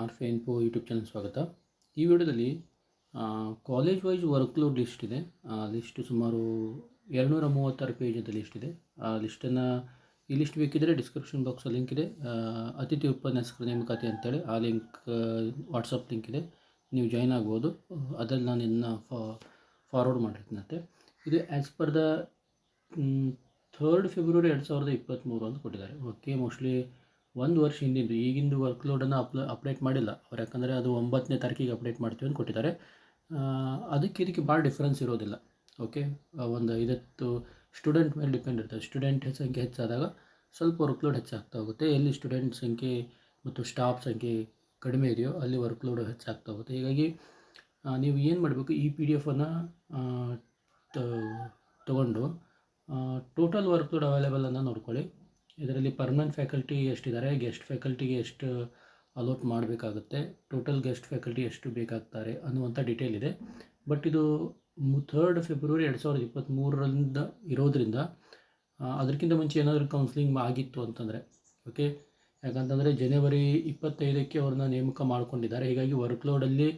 R ಫೆ info YouTube channel ಸ್ವಾಗತ. ಈ ವಿಡಿಯೋದಲ್ಲಿ college wise work load list ಇದೆ. ಆ ಲಿಸ್ಟ್ ಸುಮಾರು ಎರಡುನೂರ ಮೂವತ್ತಾರು ಪೇಜದ ಲಿಸ್ಟ್ ಇದೆ. ಆ ಲಿಸ್ಟನ್ನು ಈ ಲಿಸ್ಟ್ ಬೇಕಿದ್ದರೆ ಡಿಸ್ಕ್ರಿಪ್ಷನ್ ಬಾಕ್ಸಲ್ಲಿ ಲಿಂಕ್ ಇದೆ. ಅತಿಥಿ ಉಪನ್ಯಾಸಕರ ನೇಮಕಾತಿ ಅಂತೇಳಿ ಆ ಲಿಂಕ್ ವಾಟ್ಸಪ್ ಲಿಂಕ್ ಇದೆ. ನೀವು ಜಾಯ್ನ್ ಆಗ್ಬೋದು. ಅದರಲ್ಲಿ ನಾನು ಇದನ್ನ ಫಾರ್ವರ್ಡ್ ಮಾಡಿರ್ತೀನಂತೆ ಇದು as per the third February ಎರಡು ಸಾವಿರದ ಇಪ್ಪತ್ತ್ಮೂರು ಅಂತ ಕೊಟ್ಟಿದ್ದಾರೆ. ಓಕೆ ಮೋಸ್ಟ್ಲಿ ಒಂದು ವರ್ಷ ಹಿಂದಿಂದು ಈಗಿಂದು ವರ್ಕ್ ಲೋಡನ್ನು ಅಪ್ಲ ಅಪ್ಡೇಟ್ ಮಾಡಿಲ್ಲ. ಅವ್ರು ಯಾಕಂದರೆ ಅದು ಒಂಬತ್ತನೇ ತಾರೀಕಿಗೆ ಅಪ್ಡೇಟ್ ಮಾಡ್ತೀವಿ ಅಂತ ಕೊಟ್ಟಿದ್ದಾರೆ. ಅದಕ್ಕೆ ಇದಕ್ಕೆ ಭಾಳ ಡಿಫ್ರೆನ್ಸ್ ಇರೋದಿಲ್ಲ. ಓಕೆ ಒಂದು ಇದತ್ತು ಸ್ಟೂಡೆಂಟ್ ಮೇಲೆ ಡಿಪೆಂಡ್ ಇರ್ತದೆ. ಸ್ಟೂಡೆಂಟ್ ಸಂಖ್ಯೆ ಹೆಚ್ಚಾದಾಗ ಸ್ವಲ್ಪ ವರ್ಕ್ ಲೋಡ್ ಹೆಚ್ಚಾಗ್ತಾ ಹೋಗುತ್ತೆ. ಎಲ್ಲಿ ಸ್ಟೂಡೆಂಟ್ ಸಂಖ್ಯೆ ಮತ್ತು ಸ್ಟಾಫ್ ಸಂಖ್ಯೆ ಕಡಿಮೆ ಇದೆಯೋ ಅಲ್ಲಿ ವರ್ಕ್ ಲೋಡ್ ಹೆಚ್ಚಾಗ್ತಾ ಹೋಗುತ್ತೆ. ಹೀಗಾಗಿ ನೀವು ಏನು ಮಾಡಬೇಕು? ಈ ಪಿ ಡಿ ಎಫನ್ನು ತಗೊಂಡು ಟೋಟಲ್ ವರ್ಕ್ ಲೋಡ್ ಅವೈಲೇಬಲನ್ನು ನೋಡ್ಕೊಳ್ಳಿ. ಇದರಲ್ಲಿ ಪರ್ಮನೆಂಟ್ ಫ್ಯಾಕಲ್ಟಿ ಎಷ್ಟಿದ್ದಾರೆ? ಗೆಸ್ಟ್ ಫ್ಯಾಕಲ್ಟಿಗೆ ಎಷ್ಟು ಅಲೋಟ್ ಮಾಡಬೇಕಾಗುತ್ತೆ? ಟೋಟಲ್ ಗೆಸ್ಟ್ ಫ್ಯಾಕಲ್ಟಿ ಎಷ್ಟು ಬೇಕಾಗ್ತಾರೆ ಅನ್ನುವಂಥ ಡಿಟೇಲ್ ಇದೆ. ಬಟ್ ಇದು ಥರ್ಡ್ ಫೆಬ್ರವರಿ ಎರಡು ಸಾವಿರದ ಇಪ್ಪತ್ತ್ಮೂರರಿಂದ ಇರೋದರಿಂದ ಅದಕ್ಕಿಂತ ಮುಂಚೆ ಏನಾದರೂ ಕೌನ್ಸಿಲಿಂಗ್ ಆಗಿತ್ತು ಅಂತಂದರೆ ಓಕೆ ಯಾಕಂತಂದರೆ ಜನವರಿ ಇಪ್ಪತ್ತೈದಕ್ಕೆ ಅವ್ರನ್ನ ನೇಮಕ ಮಾಡ್ಕೊಂಡಿದ್ದಾರೆ. ಹೀಗಾಗಿ ವರ್ಕ್ ಲೋಡಲ್ಲಿ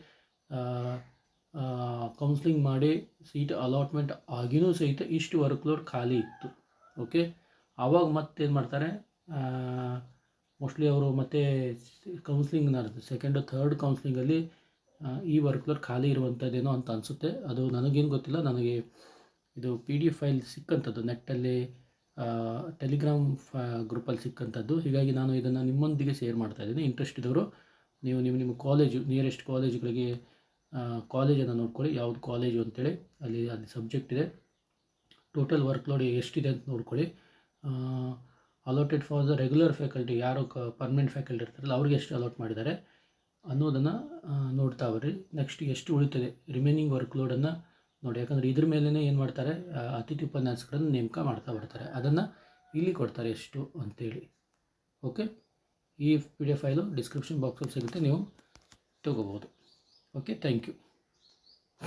ಕೌನ್ಸಿಲಿಂಗ್ ಮಾಡಿ ಸೀಟ್ ಅಲಾಟ್ಮೆಂಟ್ ಆಗಿನೂ ಸಹಿತ ಇಷ್ಟು ವರ್ಕ್ ಲೋಡ್ ಖಾಲಿ ಇತ್ತು ಓಕೆ ಆವಾಗ ಮತ್ತೇನು ಮಾಡ್ತಾರೆ ಮೋಸ್ಟ್ಲಿ ಅವರು ಮತ್ತೆ ಕೌನ್ಸ್ಲಿಂಗ್ ಸೆಕೆಂಡ್ ಥರ್ಡ್ ಕೌನ್ಸ್ಲಿಂಗಲ್ಲಿ ಈ ವರ್ಕ್ಲೋಡ್ ಖಾಲಿ ಇರುವಂಥದ್ದೇನೋ ಅಂತ ಅನಿಸುತ್ತೆ. ಅದು ನನಗೇನು ಗೊತ್ತಿಲ್ಲ, ನನಗೆ ಇದು ಪಿ ಡಿ ಎಫ್ ಫೈಲ್ ಸಿಕ್ಕಂಥದ್ದು ನೆಟ್ಟಲ್ಲಿ ಟೆಲಿಗ್ರಾಮ್ ಫ ಗ್ರೂಪಲ್ಲಿ ಸಿಕ್ಕಂಥದ್ದು ಹೀಗಾಗಿ ನಾನು ಇದನ್ನು ನಿಮ್ಮೊಂದಿಗೆ ಶೇರ್ ಮಾಡ್ತಾ ಇದ್ದೀನಿ. ಇಂಟ್ರೆಸ್ಟ್ ಇದ್ದವರು, ನೀವು ನಿಮ್ಮ ನಿಮ್ಮ ಕಾಲೇಜು ನಿಯರೆಸ್ಟ್ ಕಾಲೇಜುಗಳಿಗೆ ಕಾಲೇಜನ್ನು ನೋಡ್ಕೊಳ್ಳಿ. ಯಾವುದು ಕಾಲೇಜು ಅಂತೇಳಿ, ಅಲ್ಲಿ ಅಲ್ಲಿ ಸಬ್ಜೆಕ್ಟ್ ಇದೆ. ಟೋಟಲ್ ವರ್ಕ್ ಲೋಡ್ ಎಷ್ಟಿದೆ ಅಂತ ನೋಡ್ಕೊಳ್ಳಿ. Allotted for the regular faculty ಯಾರು ಕ ಪರ್ಮನೆಂಟ್ ಫ್ಯಾಕಲ್ಟಿ ಇರ್ತಾರಲ್ಲ, ಅವ್ರಿಗೆ ಎಷ್ಟು ಅಲೋಟ್ ಮಾಡಿದ್ದಾರೆ ಅನ್ನೋದನ್ನು ನೋಡ್ತಾ ಬರ್ರಿ. ನೆಕ್ಸ್ಟ್ ಎಷ್ಟು ಉಳಿತದೆ ರಿಮೈನಿಂಗ್ ವರ್ಕ್ ಲೋಡನ್ನು ನೋಡಿ. ಯಾಕಂದರೆ ಇದ್ರ ಮೇಲೇ ಏನು ಮಾಡ್ತಾರೆ ಅತಿಥಿ ಉಪನ್ಯಾಸಕರನ್ನು ನೇಮಕ ಮಾಡ್ತಾ ಬರ್ತಾರೆ. ಅದನ್ನು ಇಲ್ಲಿ ಕೊಡ್ತಾರೆ ಎಷ್ಟು ಅಂತೇಳಿ. ಓಕೆ ಈ P D F file description ಬಾಕ್ಸಲ್ಲಿ ಸಿಗುತ್ತೆ, ನೀವು ತಗೋಬೋದು ಓಕೆ ಥ್ಯಾಂಕ್ ಯು